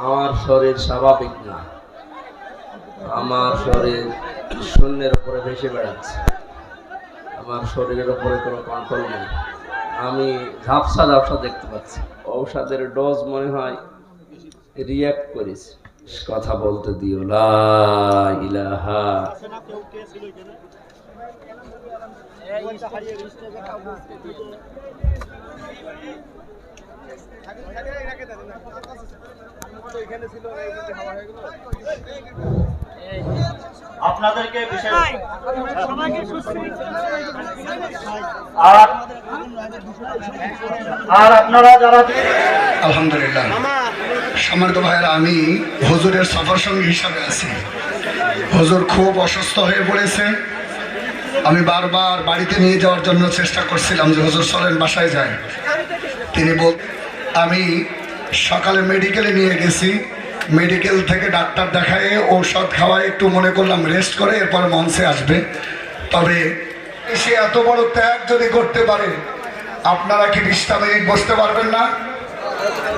আমার শরীর স্বাভাবিক না। আমার শরীর শূন্যের উপরে ভেসে বেড়াচ্ছে। আমার শরীরের উপরে কোনো কন্ট্রোল নেই। আমি ঝাপসা ঝাপসা দেখতে পাচ্ছি। ঔষধের ডোজ মনে হয় রিয়াক্ট করিস কথা বলতে দিও ইলাহা। আপনাদেরকে বিশেষ আর আর আপনারা যারা আলহামদুলিল্লাহ। সম্মানিত ভাইয়েরা আমি হজুরের সফর সঙ্গী হিসাবে আছি। হজুর খুব অসুস্থ হয়ে পড়েছে। আমি বারবার বাড়িতে নিয়ে যাওয়ার জন্য চেষ্টা করছিলাম যে হজুর চলেন বাসায় যায় তিনি বল আমি সকালে মেডিকেলে নিয়ে গেছি। মেডিকেল থেকে ডাক্তার দেখায় ঔষধ খাওয়ায় একটু মনে করলাম রেস্ট করে, এরপর মঞ্চে আসবে। তবে সে এত বড় ত্যাগ যদি করতে পারে, আপনারা কি বিশটা মিনিট বসতে পারবেন না?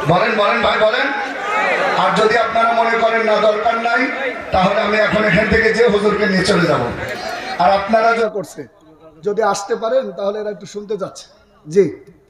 বলেন বলেন ভাই, বলেন। আর যদি আপনারা মনে করেন না, দরকার নাই, তাহলে আমি এখন এখান থেকে যে হুজুরকে নিয়ে চলে যাব। আর আপনারা যা করছে যদি আসতে পারেন, তাহলে এরা একটু শুনতে যাচ্ছে। জি।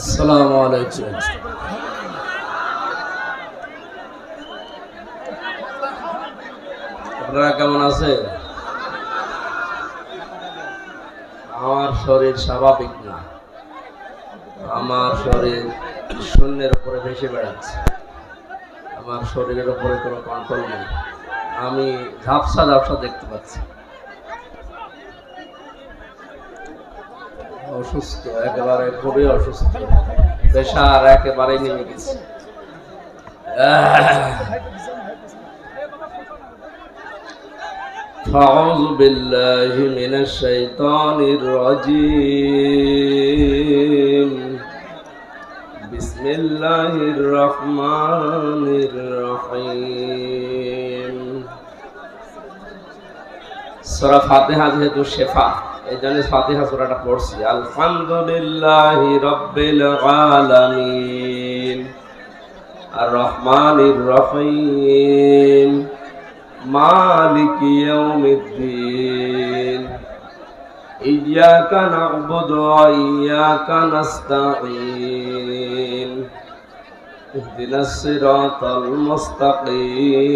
আসসালামু আলাইকুম। আপনারা আছে আমার শরীর স্বাভাবিক না। আমার শরীর শূন্যের উপরে ভেসে বেড়াচ্ছে। আমার শরীরের উপরে কোনো কন্ট্রোল নেই। আমি ঝাপসা ঝাপসা দেখতে পাচ্ছি। অসুস্থ একেবারে খুবই অসুস্থ প্রেশার একেবারে নেমে গেছে أعوذ بالله من الشيطان الرجيم بسم الله الرحمن الرحيم সূরা ফাতিহা যেহেতু শেফা এই জন্য ফাতিহা সূরাটা পড়ছি আলহামদুলিল্লাহি রাব্বিল আলামিন আর রহমানির রহিম মালিক ইয়াউমিদ্দিন إياك نعبد وإياك نستعين اهدنا الصراط المستقيم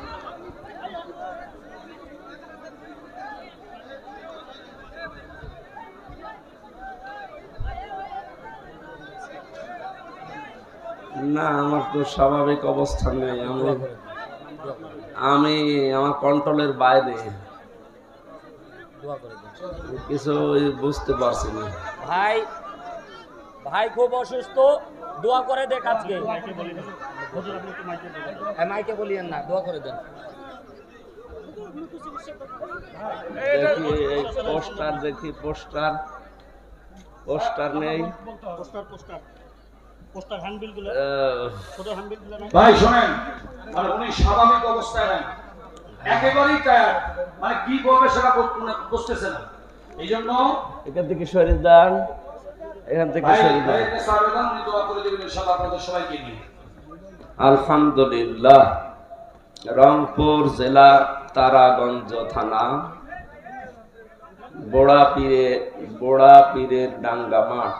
না আমার তো স্বাভাবিক অবস্থান নেই। আমি আমি আমার কন্ট্রোলের বাইরে। দোয়া করে দেন কিছু বুঝতে পারছি না। ভাই ভাই খুব অসুস্থ দোয়া করে দেখ আজকে। হ্যাঁ, মাইকে বলিয়েন না দোয়া করে দেন। দেখি এই পোস্টার দেখি পোস্টার। পোস্টার নেই। Poster poster. পোস্টার ছোট ভাই শোনেন মানে উনি স্বাভাবিক অবস্থায় নেন। একেবারেই টায়ার মানে কি করবে সেটা বুঝতেছে না। এই জন্য এখান থেকে শরীর দান এখান থেকে ভাই শরীর দান উনি দোয়া করে দেবেন ইনশাআল্লাহ আপনাদের সবাইকে নিয়ে। আলহামদুলিল্লাহ রংপুর জেলা তারাগঞ্জ থানা বোড়া পীরে বোড়া পীরের ডাঙ্গা মাঠ।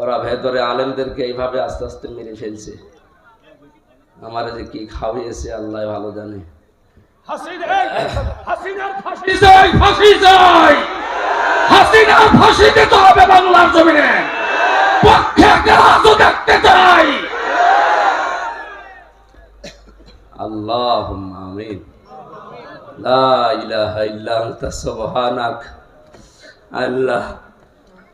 ওরা ভেতরে আলেমদেরকে এইভাবে আস্তে আস্তে মেরে ফেলছে। আমার যে কি খাওয়িয়েছে আল্লাহ ভালো জানে। আল্লাহ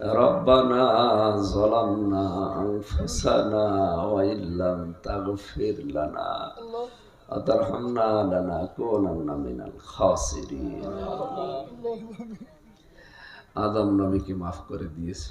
ربنا ظلمنا أنفسنا وإن لم تغفر لنا وترحمنا لنكونن من الخاسرين আদম নবীকে মাফ করে দিয়েছে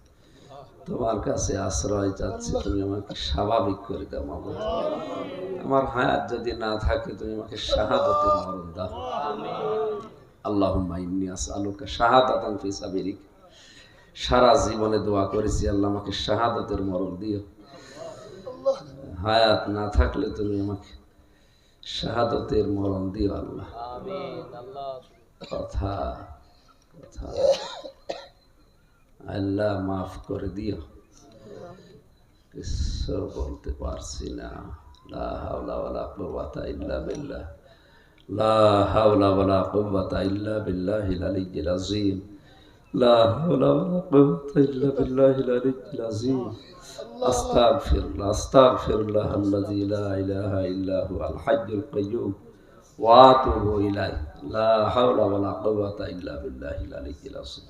তোমার কাছে আশ্রয় চাচ্ছি তুমি আমাকে স্বাভাবিক করে দাও মাবুদ আমার হায়াত যদি না থাকে তুমি আমাকে শাহাদাতের মরণ দাও। আল্লাহুম্মা ইন্নী আসআলুকা শাহাদাতান ফি সাবিলিক। সারা জীবনে দোয়া করেছি আল্লাহ আমাকে শাহাদাতের মরণ দিও। হায়াত না থাকলে তুমি আমাকে শাহাদতের মরণ দিও আল্লাহ। আমিন আল্লাহ। কথা কথা। আল্লাহ মাফ করে দিও কিছু বলতে পারছি না লা হাওলা ওয়ালা কুওয়াতা ইল্লা বিল্লাহ লা হাওলা ওয়ালা কুওয়াতা ইল্লা বিল্লাহিল আলিয়্যিল আযীম লা হাওলা ওয়ালা কুওয়াতা ইল্লা বিল্লাহিল আলিয়্যিল আযীম আস্তাগফিরুল্লাহ আস্তাগফিরুল্লাহ আল্লাযী লা ইলাহা ইল্লা হুয়াল হাইয়্যুল কাইয়্যুম ওয়া আতুবু ইলাইহি লা হাওলা ওয়ালা কুওয়াতা ইল্লা বিল্লাহিল আলিয়্যিল আযীম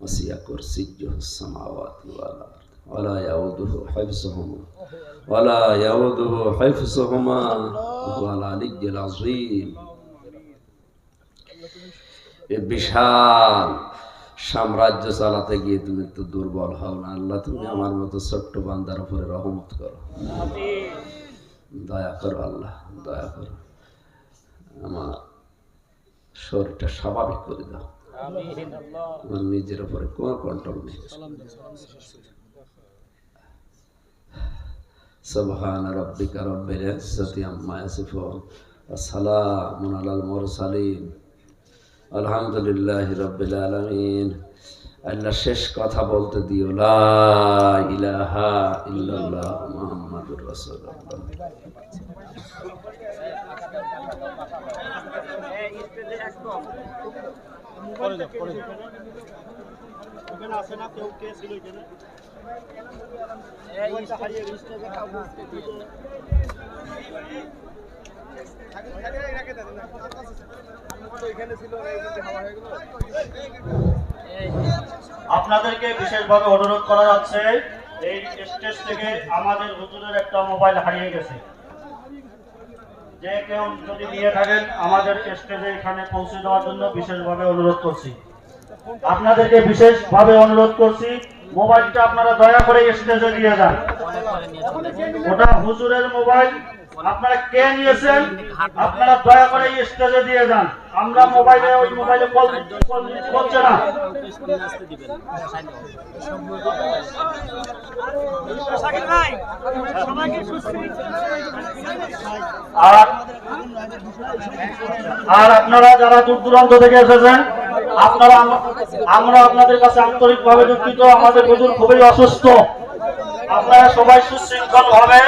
وسع كرسيه السماوات والأرض ولا يؤوده حفظهما ولا يؤوده حفظهما وهو العلي العظيم এ বিশাল সাম্রাজ্য চালাতে গিয়ে তুমি তো দুর্বল হও না আল্লাহ তুমি আমার মতো ছোট্ট বান্দার উপরে রহমত করো দয়া করো আল্লাহ দয়া করো আমার শরীরটা স্বাভাবিক করে দাও আমিন আল্লাহ আমার নিজের উপরে কোনো কন্ট্রোল নেই سبحان ربك رب العزة عما يصفون وسلام على المرسلين الحمد لله رب العالمين আল্লাহ শেষ কথা বলতে দিও লা ইলাহা ইল্লাল্লাহ মুহাম্মাদুর রাসূলুল্লাহ পরে যাও পরে যাও। ওখানে আছে না কেউ কে ছিল এখানে? আপনাদেরকে বিশেষভাবে অনুরোধ করা যাচ্ছে এই স্টেজ থেকে আমাদের হুজুরের একটা মোবাইল হারিয়ে গেছে। যে কেউ যদি নিয়ে থাকেন, আমাদের স্টেজে এখানে পৌঁছে দেওয়ার জন্য বিশেষভাবে অনুরোধ করছি। আপনাদেরকে বিশেষভাবে অনুরোধ করছি, মোবাইলটা আপনারা দয়া করে স্টেজে নিয়ে যান। ওটা হুজুরের মোবাইল আপনারা কে নিয়েছেন? আপনারা দয়া করে স্টেজে দিয়ে যান। আমরা মোবাইলে ওই মোবাইলে কল দিতে না। আর আর আপনারা যারা দূর দূরান্ত থেকে এসেছেন, আপনারা আমরা আপনাদের কাছে আন্তরিকভাবে দুঃখিত। আমাদের হুজুর খুবই অসুস্থ। আপনারা সবাই সুশৃঙ্খল ভাবে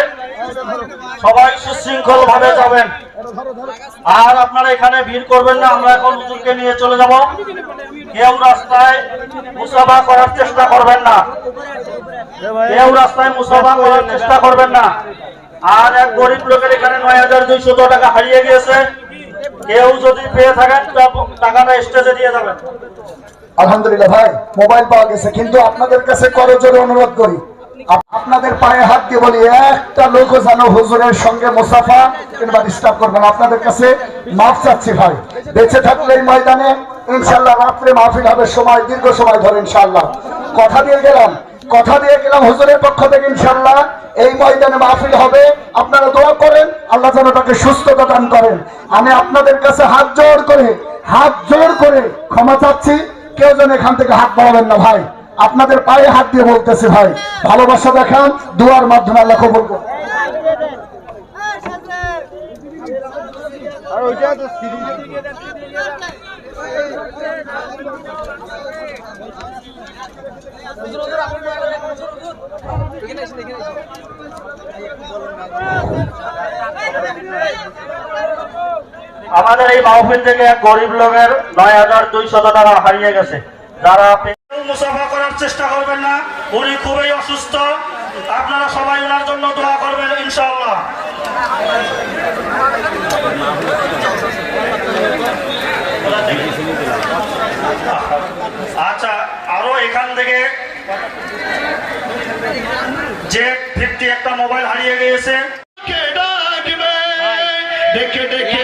সবাই সুশৃঙ্খল ভাবে যাবেন। আর আপনারা এখানে ভিড় করবেন না, আমরা এখন হুজুরকে নিয়ে চলে যাব। কেউ রাস্তায় মুসাফা করার চেষ্টা করবেন না। কেউ রাস্তায় মুসাফা করার চেষ্টা করবেন না। আর এক গরিব লোকের এখানে নয় হাজার দুইশত টাকা হারিয়ে গিয়েছে। কেউ যদি পেয়ে থাকেন টাকাটা স্টেজে দিয়ে যাবেন। আলহামদুলিল্লাহ ভাই, মোবাইল পাওয়া গেছে, কিন্তু আপনাদের কাছে করজোরে অনুরোধ করি। আপনাদের পায়ে হাত দিয়ে বলি, একটা লোকও যেন হুজুরের সঙ্গে মুসাফা কিংবা ডিস্টার্ব করবেন আপনাদের কাছে মাফ চাচ্ছি ভাই। বেঁচে থাকলে এই ময়দানে ইনশাল্লাহ রাত্রে মাহফিল হবে। সময়, দীর্ঘ সময় ধরে ইনশাল্লাহ। কথা দিয়ে গেলাম। কথা দিয়ে গেলাম হুজুরের পক্ষ থেকে ইনশাল্লাহ। এই ময়দানে মাহফিল হবে। আপনারা দোয়া করেন, আল্লাহ যেন তাকে সুস্থতা দান করেন। আমি আপনাদের কাছে হাত জোর করে, হাত জোর করে ক্ষমা চাচ্ছি। কেউ যেন এখান থেকে হাত বাড়াবেন না ভাই। আপনাদের পায়ে হাত দিয়ে বলতেছে ভাই, ভালোবাসা দেখান, দুয়ার মাধ্যমে আল্লাহ কবুল করুন। আমাদের এই মাহফিল থেকে এক গরিব লোকের নয় হাজার দুইশত টাকা হারিয়ে গেছে যারা মুসাফা করার চেষ্টা করবেন না। উনি খুবই অসুস্থ। আপনারা সবাই ওনার জন্য দোয়া করবেন ইনশাআল্লাহ। আচ্ছা আরও এখান থেকে যে ফিফটি একটা মোবাইল হারিয়ে গিয়েছে। দেখে ডাকবে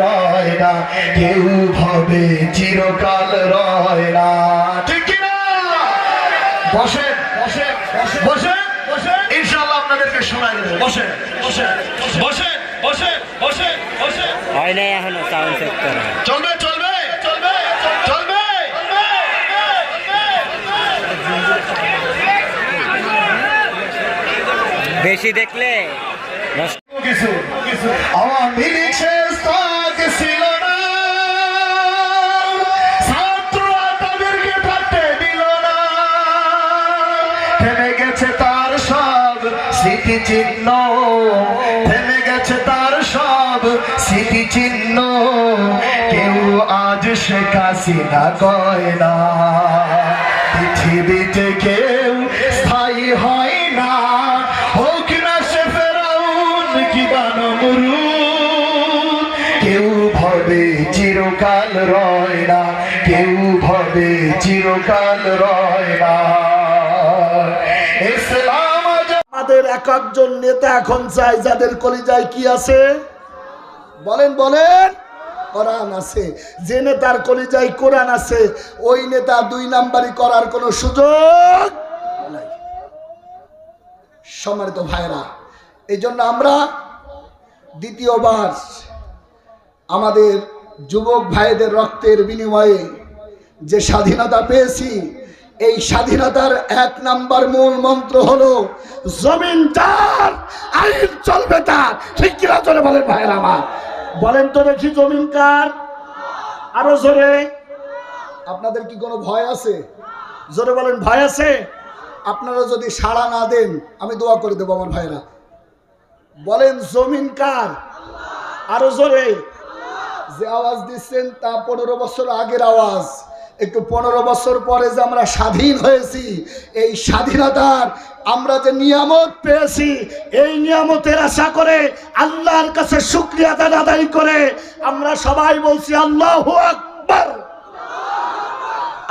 রয় না কেউ ভবে চিরকাল রয় না ঠিক বসেন বসেন বসেন ইনশাআল্লাহ আপনাদেরকে শোনাই দেবো। বসেন বসেন বসেন বসেন বসেন বসেন। হয় নাই এখনও সাউন্ড চেক করে। চলবে চলবে চলবে চলবে। বেশি দেখলে কিছু কিছু। আওয়ামী লীগ চিহ্ন থেমে গেছে তার সব স্মৃতি চিহ্ন কেউ আজ শেখ হাসিনা কয় না। পৃথিবীতে কেউ স্থায়ী হয় না। হোক না সে ফেরাউন কি বানমরু কেউ ভবে চিরকাল রয় না। কেউ ভবে চিরকাল রয় আমাদের এক একজন নেতা এখন চাই যাদের কলিজায় কি আছে? বলেন বলেন। কোরআন আছে। যে নেতার কলিজায় কোরআন আছে, ওই নেতা দুই নাম্বারি করার কোনো সুযোগ সম্মানিত ভাইরা এই জন্য আমরা দ্বিতীয়বার আমাদের যুবক ভাইদের রক্তের বিনিময়ে যে স্বাধীনতা পেয়েছি এই স্বাধীনতার এক নাম্বার মূল মন্ত্র হলো, জমিন তার আইন চলবে তার। ঠিক কিনা চলে বলেন ভাইয়ের আমার? বলেন তো দেখি জমিন কার? আরও জোরে। আপনাদের কি কোনো ভয় আছে? জোরে বলেন, ভয় আছে? আপনারা যদি সাড়া না দেন, আমি দোয়া করে দেবো আমার ভাইরা বলেন, জমিন কার? আরও জোরে। যে আওয়াজ দিচ্ছেন তা পনেরো বছর আগের আওয়াজ। একটু পনেরো বছর পরে যে আমরা স্বাধীন হয়েছি, এই স্বাধীনতার আমরা যে নিয়ামত পেয়েছি, এই নিয়ামতের আশা করে আল্লাহর কাছে শুক্রিয়া আদায় করে আমরা সবাই বলছি, আল্লাহ আকবার।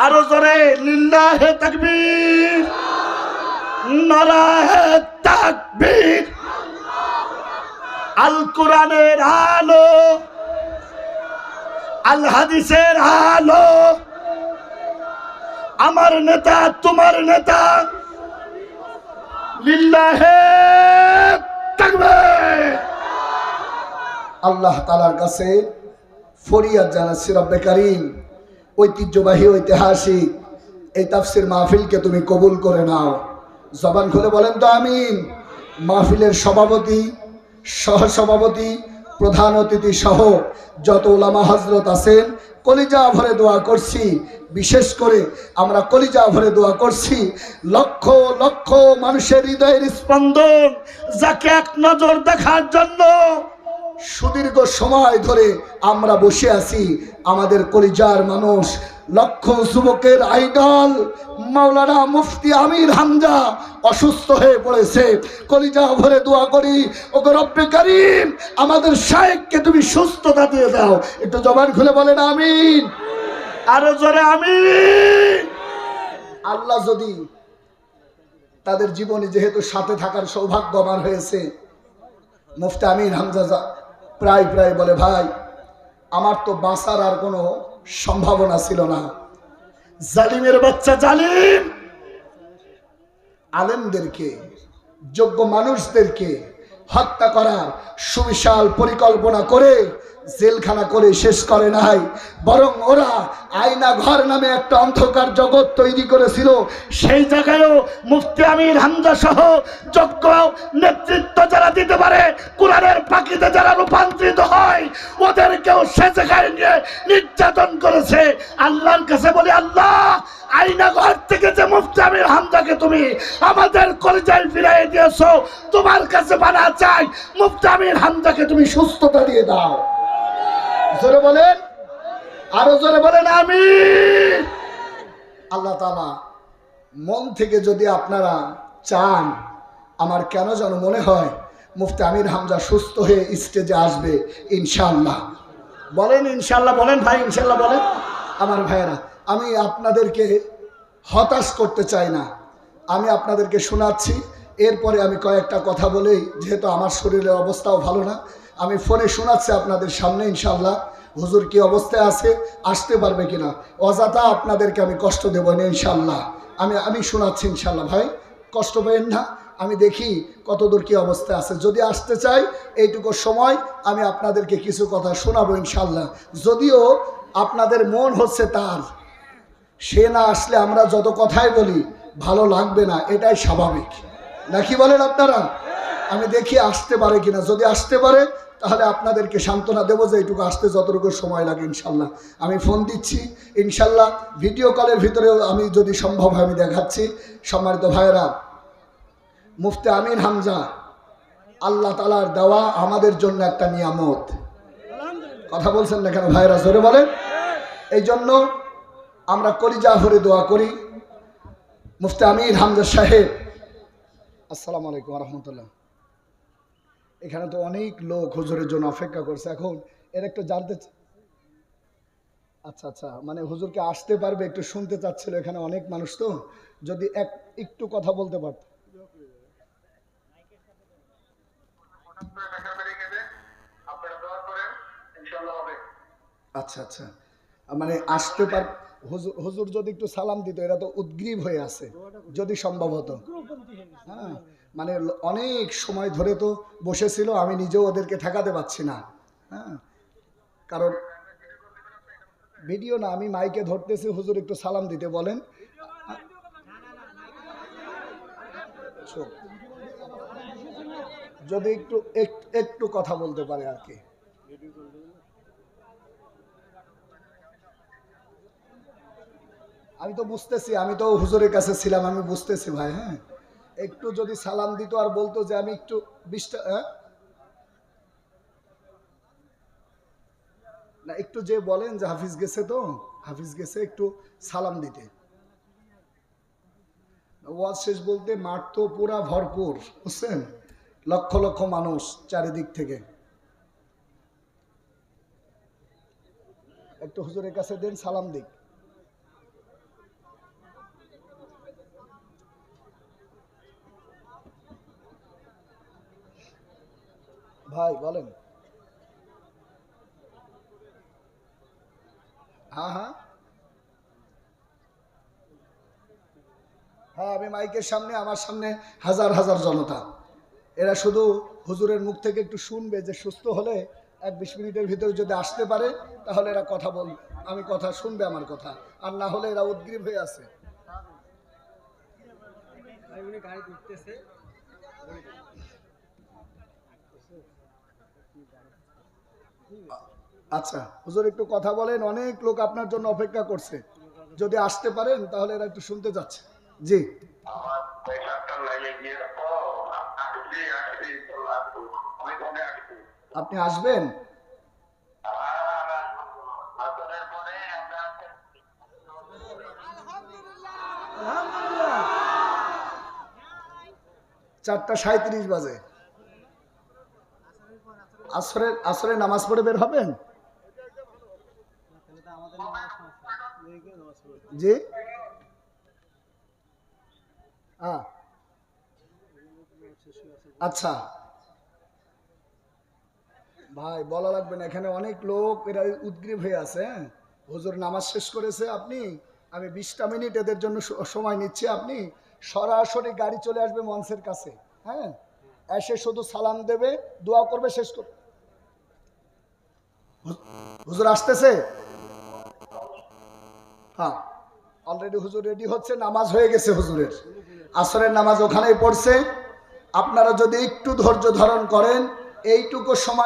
আরও জোরে, লিল্লাহে তাকবীর। নারাহে তাকবীর। আল কোরআনের আলো আল হাদিসের আলো। আমার নেতা, তোমার নেতা। আল্লাহ তালার কাছে ফরিয়াদ জানাচ্ছি, রব্বে কারিম। ঐতিহ্যবাহী, ঐতিহাসিক এই তাফসির মাহফিলকে তুমি কবুল করে নাও। জবান খুলে বলেন তো আমিন। মাহফিলের সভাপতি, সহসভাপতি প্রধান অতিথি সহ যত ওলামা হজরত আছেন, কলিজা ভরে দোয়া করছি। বিশেষ করে আমরা কলিজা ভরে দোয়া করছি। লক্ষ লক্ষ মানুষের হৃদয়ের স্পন্দন যাকে এক নজর দেখার জন্য সুদীর্ঘ সময় ধরে আমরা বসে আছি। আমাদের কলিজার মানুষ, লক্ষ যুবকের আইডল, মাওলানা মুফতি আমির হামজা অসুস্থ হয়ে পড়েছে। কলিজা ভরে দোয়া করি ওকে রব্বে করিম, আমাদের শায়েককে তুমি সুস্থতা দিয়ে দাও। একটু জবান খুলে বলেন, আমিন। আরও জোরে, আমিন। আল্লাহ যদি তাদের জীবনে যেহেতু সাথে থাকার সৌভাগ্য আমার হয়েছে, মুফতি আমির হামজা প্রায় প্রায় বলে, ভাই, আমার তো বাঁচার আর কোনো সম্ভাবনা ছিল না। জালিমের বাচ্চা জালিম। আলেমদেরকে, যোগ্য মানুষদেরকে হত্যা করার সুবিশাল পরিকল্পনা করে জেলখানা করে শেষ করে নাই। বরং ওরা আয়না ঘর নামে একটা অন্ধকার জগৎ তৈরি করেছিল। সেই জায়গায়ও মুফতি আমির হামজা সহ যোগ্য নেতৃত্ব যারা দিতে পারে, কোরআনের পাখিতে যারা রূপান্তরিত হয়, ওদেরকেও সে জায়গায় নিয়ে নির্যাতন করেছে। আল্লাহর কাছে বলি, আল্লাহ আইনা ঘর থেকে যে মুফতি আমির হামজাকে তুমি আমাদের কলেজায় ফিরাই দিয়েছ, তোমার কাছে বানা চাই। মুফতি আমির হামজাকে তুমি সুস্থতা দিয়ে দাও। জোরে বলেন। আরও জোরে বলেন আমি আল্লাহ মন থেকে যদি আপনারা চান, আমার কেন যেন মনে হয় মুফতি আমির হামজা সুস্থ হয়ে স্টেজে আসবে ইনশাল্লাহ বলেন ইনশাল্লাহ বলেন, ভাই ইনশাল্লাহ বলেন। আমার ভাইয়েরা, আমি আপনাদেরকে হতাশ করতে চাই না। আমি আপনাদেরকে শোনাচ্ছি, এরপরে আমি কয়েকটা কথা বলেই যেহেতু আমার শরীরের অবস্থাও ভালো না। আমি ফোনে শোনাচ্ছি আপনাদের সামনে ইনশাল্লাহ হুজুর কি অবস্থায় আছে? আসতে পারবে কিনা? অযথা আপনাদেরকে আমি কষ্ট দেবো না ইনশাল্লাহ আমি আমি শোনাচ্ছি ইনশাল্লাহ ভাই, কষ্ট পেয়েন না। আমি দেখি কতদূর কি অবস্থা আছে। যদি আসতে চাই, এইটুকু সময় আমি আপনাদেরকে কিছু কথা শোনাবো ইনশাল্লাহ যদিও আপনাদের মন হচ্ছে তার। সে না আসলে আমরা যত কথাই বলি, ভালো লাগবে না। এটাই স্বাভাবিক। নাকি বলেন আপনারা? আমি দেখি আসতে পারে কিনা। যদি আসতে পারে, তাহলে আপনাদেরকে সান্ত্বনা দেবো যে এইটুকু আসতে যতটুকু সময় লাগে, ইনশাল্লাহ। আমি ফোন দিচ্ছি, ইনশাল্লাহ। ভিডিও কলের ভিতরেও আমি যদি সম্ভব হয়, আমি দেখাচ্ছি। সম্মানিত ভাইয়েরা, মুফতি আমিন হামজা, আল্লাহ তালার দেওয়া আমাদের জন্য একটা নিয়ামত। কথা বলছেন না কেন ভাইরা জোরে বলেন। এই জন্য আমরা কলিজা ভরে দোয়া করি। মুফতি আমির হামজা সাহেব, আসসালামু আলাইকুম রহমতুল্লাহ। এখানে তো অনেক লোক হুজুরের জন্য অপেক্ষা করছে। এখন এর একটু জানতে আচ্ছা আচ্ছা মানে হুজুরকে আসতে পারবে, একটু শুনতে চাচ্ছিল এখানে অনেক মানুষ তো। যদি এক, একটু কথা বলতে পারত। আচ্ছা আচ্ছা মানে আসতে পার হুজুর যদি একটু সালাম দিত, এরা তো উদ্গ্রীব হয়ে আছে, যদি সম্ভব হতো। হ্যাঁ মানে অনেক সময় ধরে তো বসেছিল, আমি নিজেও ওদেরকে ঠেকাতে পারছি না। হ্যাঁ কারণ ভিডিও না, আমি মাইকে ধরতেছি, হুজুর একটু সালাম দিতে বলেন। যদি একটু একটু কথা বলতে পারে আর কি। আমি তো বুঝতেছি, আমি তো হুজুরের কাছে ছিলাম, আমি বুঝতেছি ভাই হ্যাঁ? একটু যদি সালাম দিত আর বলতো যে আমি একটু বিশটা হ্যাঁ? না, একটু যে বলেন যে হাফিজ গেছে তো, হাফিজ গেছে, একটু সালাম দিতে। ওয়াজ শেষ বলতে মাঠ তো পুরা ভরপুর, বুঝছেন? লক্ষ লক্ষ মানুষ চারিদিক থেকে। একটু হুজুরের কাছে দেন, সালাম দিক। ভাই, বলেন। হ্যাঁ হ্যাঁ। হ্যাঁ আমি মাইকের সামনে, আমার সামনে হাজার হাজার জনতা। এরা শুধু হুজুরের মুখ থেকে একটু শুনবে যে সুস্থ হলে এক বিশ মিনিটের ভিতরে যদি আসতে পারে, তাহলে এরা কথা বলবে আমি কথা শুনবে আমার কথা। আর না হলে এরা উদ্গ্রীব হয়ে আছে। আচ্ছা হুজুর একটু কথা বলেন, অনেক লোক আপনার জন্য অপেক্ষা করছে। যদি আসতে পারেন, তাহলে এরা একটু শুনতে যাচ্ছে। জি। আপনি আসবেন? চারটা সাঁত্রিশ বাজে। আসরের আসরের নামাজ পড়ে বের হবেন? জি? হ্যাঁ। আচ্ছা। ভাই, বলা লাগবে না, এখানে অনেক লোক, এরা উদ্গ্রীব হয়ে আছে হ্যাঁ? হুজুর নামাজ শেষ করেছে আপনি, আমি বিশটা মিনিট এদের জন্য সময় নিচ্ছি, আপনি সরাসরি গাড়ি চলে আসবে মঞ্চের কাছে হ্যাঁ? এসে শুধু সালাম দেবে, দোয়া করবে, শেষ করবে। হুজুর আসতেছে? হ্যাঁ। অলরেডি হুজুর রেডি হচ্ছে, নামাজ হয়ে গেছে হুজুরের। আসরের নামাজ ওখানেই পড়ছে। আপনারা যদি একটু ধৈর্য ধারণ করেন, এইটুকু সময়